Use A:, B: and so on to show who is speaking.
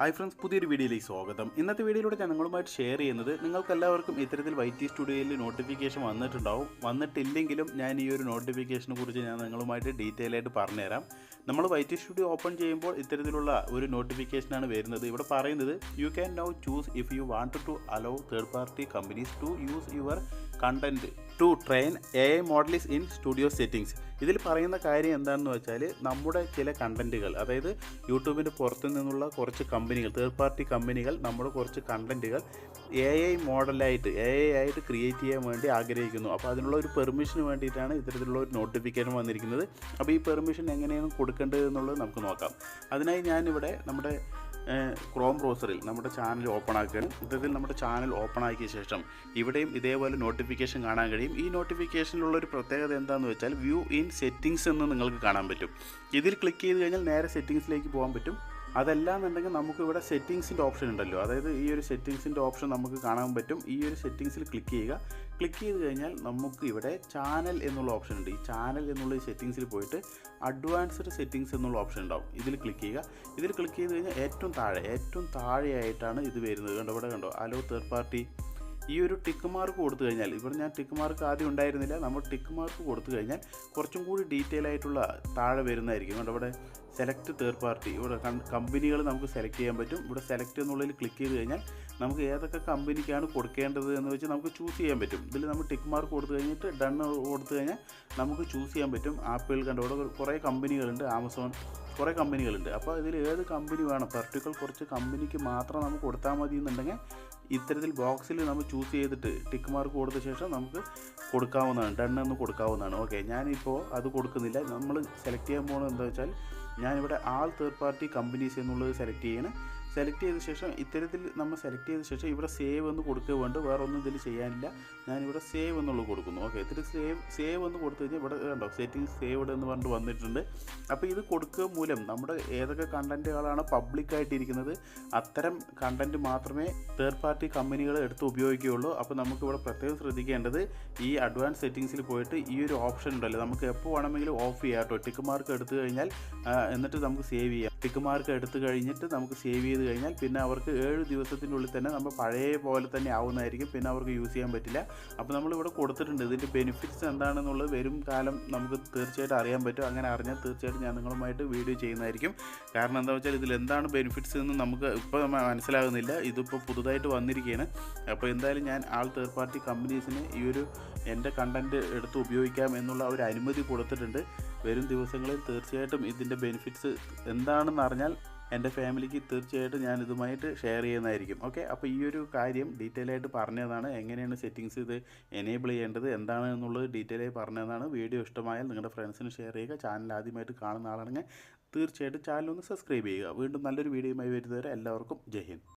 A: Hi friends പുതിയൊരു വീഡിയോയിലേക്ക് സ്വാഗതം. ഇന്നത്തെ വീഡിയോയിലൂടെ ഞാൻ നിങ്ങളുമായിട്ട് ഷെയർ ചെയ്യുന്നത് നിങ്ങൾക്ക് എല്ലാവർക്കും ഇത്തരത്തിൽ വൈറ്റി സ്റ്റുഡിയോയിൽ നോട്ടിഫിക്കേഷൻ വന്നിട്ടുണ്ടാവും. വന്നിട്ടില്ലെങ്കിലും ഞാൻ ഈ ഒരു നോട്ടിഫിക്കേഷനെ കുറിച്ച് ഞാൻ നിങ്ങളുമായിട്ട് ഡീറ്റെയിൽ ആയിട്ട് പറഞ്ഞുതരാം. നമ്മൾ വൈറ്റി സ്റ്റുഡിയോ ഓപ്പൺ ചെയ്യുമ്പോൾ ഇത്തരത്തിലുള്ള ഒരു നോട്ടിഫിക്കേഷനാണ് വരുന്നത്. ഇവിടെ പറയുന്നത് you can now choose if you want to allow third party companies to use your content to train A I models in studio settings ഇതിൽ പറയുന്ന കാര്യം എന്താണെന്ന് വെച്ചാൽ നമ്മുടെ ചില കണ്ടന്റുകൾ അതായത് യൂട്യൂബിന്റെ പുറത്തു നിന്നുള്ള കുറച്ച് കമ്പനികൾ തേർഡ് പാർട്ടി കമ്പനികൾ നമ്മുടെ കുറച്ച് കണ്ടന്റുകൾ എ ഐ മോഡലായിട്ട് എ ഐ ആയിട്ട് ക്രിയേറ്റ് ചെയ്യാൻ വേണ്ടി ആഗ്രഹിക്കുന്നു. അപ്പോൾ അതിനുള്ള ഒരു പെർമിഷന് വേണ്ടിയിട്ടാണ് ഇത്തരത്തിലുള്ള ഒരു നോട്ടിഫിക്കേഷൻ വന്നിരിക്കുന്നത്. അപ്പോൾ ഈ പെർമിഷൻ എങ്ങനെയാണ് കൊടുക്കേണ്ടത് എന്നുള്ളത് നമുക്ക് നോക്കാം. അതിനായി ഞാനിവിടെ നമ്മുടെ ക്രോം ബ്രൗസറിൽ നമ്മുടെ ചാനൽ ഓപ്പൺ ആക്കുകയാണ് ഇതിൽ നമ്മുടെ ചാനൽ ഓപ്പൺ ആക്കിയ ശേഷം ഇവിടെയും ഇതേപോലെ നോട്ടിഫിക്കേഷൻ കാണാൻ കഴിയും. ഈ നോട്ടിഫിക്കേഷനിലുള്ള ഒരു പ്രത്യേകത എന്താണെന്ന് വെച്ചാൽ വ്യൂ ഇൻ സെറ്റിങ്സ് എന്ന് നിങ്ങൾക്ക് കാണാൻ പറ്റും. ഇതിൽ ക്ലിക്ക് ചെയ്ത് കഴിഞ്ഞാൽ നേരെ സെറ്റിങ്സിലേക്ക് പോകാൻ പറ്റും. അതല്ല എന്നുണ്ടെങ്കിൽ നമുക്ക് ഇവിടെ സെറ്റിങ്സിന്റെ ഓപ്ഷൻ ഉണ്ടല്ലോ. അതായത് ഈ ഒരു സെറ്റിങ്സിന്റെ ഓപ്ഷൻ നമുക്ക് കാണാൻ പറ്റും. ഈ ഒരു സെറ്റിങ്സിൽ ക്ലിക്ക് ചെയ്യുക. ക്ലിക്ക് ചെയ്ത് കഴിഞ്ഞാൽ നമുക്ക് ഇവിടെ ചാനൽ എന്നുള്ള ഓപ്ഷൻ ഉണ്ട്. ഈ ചാനൽ എന്നുള്ള സെറ്റിങ്സിൽ പോയിട്ട് അഡ്വാൻസ്ഡ് സെറ്റിങ്സ് എന്നുള്ള ഓപ്ഷൻ ഉണ്ടാവും. ഇതിൽ ക്ലിക്ക് ചെയ്യുക. ഇതിൽ ക്ലിക്ക് ചെയ്ത് കഴിഞ്ഞാൽ ഏറ്റവും താഴെ ഏറ്റവും താഴെയായിട്ടാണ് ഇത് വരുന്നത്. കണ്ടോ ഇവിടെ കണ്ടോ? അലോ തേർഡ് പാർട്ടി ഈ ഒരു ടിക്ക് മാർക്ക് കൊടുത്തു കഴിഞ്ഞാൽ ഇവിടെ ഞാൻ ടിക്ക് മാർക്ക് ആദ്യം ഉണ്ടായിരുന്നില്ല. നമ്മൾ ടിക്ക് മാർക്ക് കൊടുത്തു കഴിഞ്ഞാൽ കുറച്ചും കൂടി ഡീറ്റെയിൽ ആയിട്ടുള്ള താഴെ വരുന്നതായിരിക്കും. കണ്ടോ ഇവിടെ സെലക്ട് തേർഡ് പാർട്ടി ഇവിടെ കമ്പനികൾ നമുക്ക് സെലക്ട് ചെയ്യാൻ പറ്റും. ഇവിടെ സെലക്ട് എന്നുള്ളതിൽ ക്ലിക്ക് ചെയ്ത് കഴിഞ്ഞാൽ നമുക്ക് ഏതൊക്കെ കമ്പനിക്കാണ് കൊടുക്കേണ്ടത് എന്ന് വെച്ച് നമുക്ക് ചൂസ് ചെയ്യാൻ പറ്റും. ഇതിൽ നമ്മൾ ടിക്ക് മാർക്ക് കൊടുത്തു കഴിഞ്ഞിട്ട് ഡൺ കൊടുത്തു കഴിഞ്ഞാൽ നമുക്ക് ചൂസ് ചെയ്യാൻ പറ്റും. ആപ്പിൾ കണ്ടോ ഇവിടെ കുറേ കമ്പനികളുണ്ട് ആമസോൺ കുറേ കമ്പനികളുണ്ട് അപ്പോൾ ഇതിൽ ഏത് കമ്പനി വേണം? പെർട്ടിക്കൽ കുറച്ച് കമ്പനിക്ക് മാത്രം നമുക്ക് കൊടുത്താൽ മതി എന്നുണ്ടെങ്കിൽ ഇത്തരത്തിൽ ബോക്സിൽ നമ്മൾ ചൂസ് ചെയ്തിട്ട് ടിക്ക് മാർക്ക് കൊടുത്ത ശേഷം നമുക്ക് കൊടുക്കാവുന്നതാണ്. ഡൺ എന്ന് കൊടുക്കാവുന്നതാണ്. ഓക്കെ ഞാനിപ്പോൾ അത് കൊടുക്കുന്നില്ല. നമ്മൾ സെലക്ട് ചെയ്യാൻ പോകുന്നത് എന്താ വെച്ചാൽ ഞാനിവിടെ ആൾ തേർഡ് പാർട്ടി കമ്പനീസ് എന്നുള്ളത് സെലക്ട് ചെയ്യണം. സെലക്ട് ചെയ്ത ശേഷം ഇത്തരത്തിൽ നമ്മൾ സെലക്ട് ചെയ്ത ശേഷം ഇവിടെ സേവ് എന്ന് കൊടുക്കുക വേണ്ട. വേറെ ഒന്നും ഇതിൽ ചെയ്യാനില്ല. ഞാനിവിടെ സേവ് എന്നുള്ളത് കൊടുക്കുന്നു. ഓക്കെ ഇത്തിരി സേവ് സേവ് എന്ന് കൊടുത്തു കഴിഞ്ഞാൽ ഇവിടെ കണ്ടോ? സെറ്റിംഗ് സേവ്ഡ് എന്ന് പറഞ്ഞിട്ട് വന്നിട്ടുണ്ട്. അപ്പോൾ ഇത് കൊടുക്കുക മൂലം നമ്മുടെ ഏതൊക്കെ കണ്ടന്റുകളാണ് പബ്ലിക്കായിട്ടിരിക്കുന്നത് അത്തരം കണ്ടന്റ് മാത്രമേ തേർഡ് പാർട്ടി കമ്പനികൾ എടുത്ത് ഉപയോഗിക്കുകയുള്ളൂ. അപ്പോൾ നമുക്ക് ഇവിടെ പ്രത്യേകം ശ്രദ്ധിക്കേണ്ടത് ഈ അഡ്വാൻസ് സെറ്റിങ്സിൽ പോയിട്ട് ഈ ഒരു ഓപ്ഷൻ ഉണ്ടല്ലോ. നമുക്ക് എപ്പോൾ വേണമെങ്കിലും ഓഫ് ചെയ്യാം കേട്ടോ. ടിക്ക് മാർക്ക് എടുത്തു കഴിഞ്ഞാൽ എന്നിട്ട് നമുക്ക് സേവ് ചെയ്യാം. ടിക്ക് മാർക്ക് എടുത്തു കഴിഞ്ഞിട്ട് നമുക്ക് സേവ് ചെയ്ത് കഴിഞ്ഞാൽ പിന്നെ അവർക്ക് ഏഴ് ദിവസത്തിനുള്ളിൽ തന്നെ നമ്മൾ പഴയ പോലെ തന്നെ ആവുന്നതായിരിക്കും. പിന്നെ അവർക്ക് യൂസ് ചെയ്യാൻ പറ്റില്ല. അപ്പോൾ നമ്മളിവിടെ കൊടുത്തിട്ടുണ്ട്. ഇതിന്റെ ബെനിഫിറ്റ്സ് എന്താണെന്നുള്ളത് വരും കാലം നമുക്ക് തീർച്ചയായിട്ടും അറിയാൻ പറ്റും. അങ്ങനെ അറിഞ്ഞാൽ തീർച്ചയായിട്ടും ഞാൻ നിങ്ങളുമായിട്ട് വീഡിയോ ചെയ്യുന്നതായിരിക്കും. കാരണം എന്താ വെച്ചാൽ ഇതിൽ എന്താണ് ബെനിഫിറ്റ്സ് എന്ന് നമുക്ക് ഇപ്പോൾ മനസ്സിലാകുന്നില്ല. ഇതിപ്പോൾ പുതുതായിട്ട് വന്നിരിക്കുകയാണ്. അപ്പോൾ എന്തായാലും ഞാൻ ആൾ തേർഡ് പാർട്ടി കമ്പനീസിന് ഈ ഒരു എന്റെ കണ്ടന്റ് എടുത്ത് ഉപയോഗിക്കാം എന്നുള്ള ഒരു അനുമതി കൊടുത്തിട്ടുണ്ട്. വരും ദിവസങ്ങളിൽ തീർച്ചയായിട്ടും ഇതിന്റെ ബെനിഫിറ്റ്സ് എന്താണെന്ന് അറിഞ്ഞാൽ എന്റെ ഫാമിലിക്ക് തീർച്ചയായിട്ടും ഞാൻ ഇതുമായിട്ട് ഷെയർ ചെയ്യുന്നതായിരിക്കും. ഓക്കെ? അപ്പോൾ ഈ ഒരു കാര്യം ഡീറ്റെയിൽ ആയിട്ട് പറഞ്ഞതാണ്. എങ്ങനെയാണ് സെറ്റിങ്സ് ഇത് എനേബിൾ ചെയ്യേണ്ടത്? എന്താണ് എന്നുള്ളത് ഡീറ്റെയിൽ ആയി പറഞ്ഞതാണ്. വീഡിയോ ഇഷ്ടമായാൽ നിങ്ങളുടെ ഫ്രണ്ട്സിന് ഷെയർ ചെയ്യുക. ചാനൽ ആദ്യമായിട്ട് കാണുന്ന ആളാണെങ്കിൽ തീർച്ചയായിട്ടും ചാനൽ ഒന്ന് സബ്സ്ക്രൈബ് ചെയ്യുക. വീണ്ടും നല്ലൊരു വീഡിയോയുമായി വരുന്നവരെ എല്ലാവർക്കും ജയ് ഹിന്ദ്.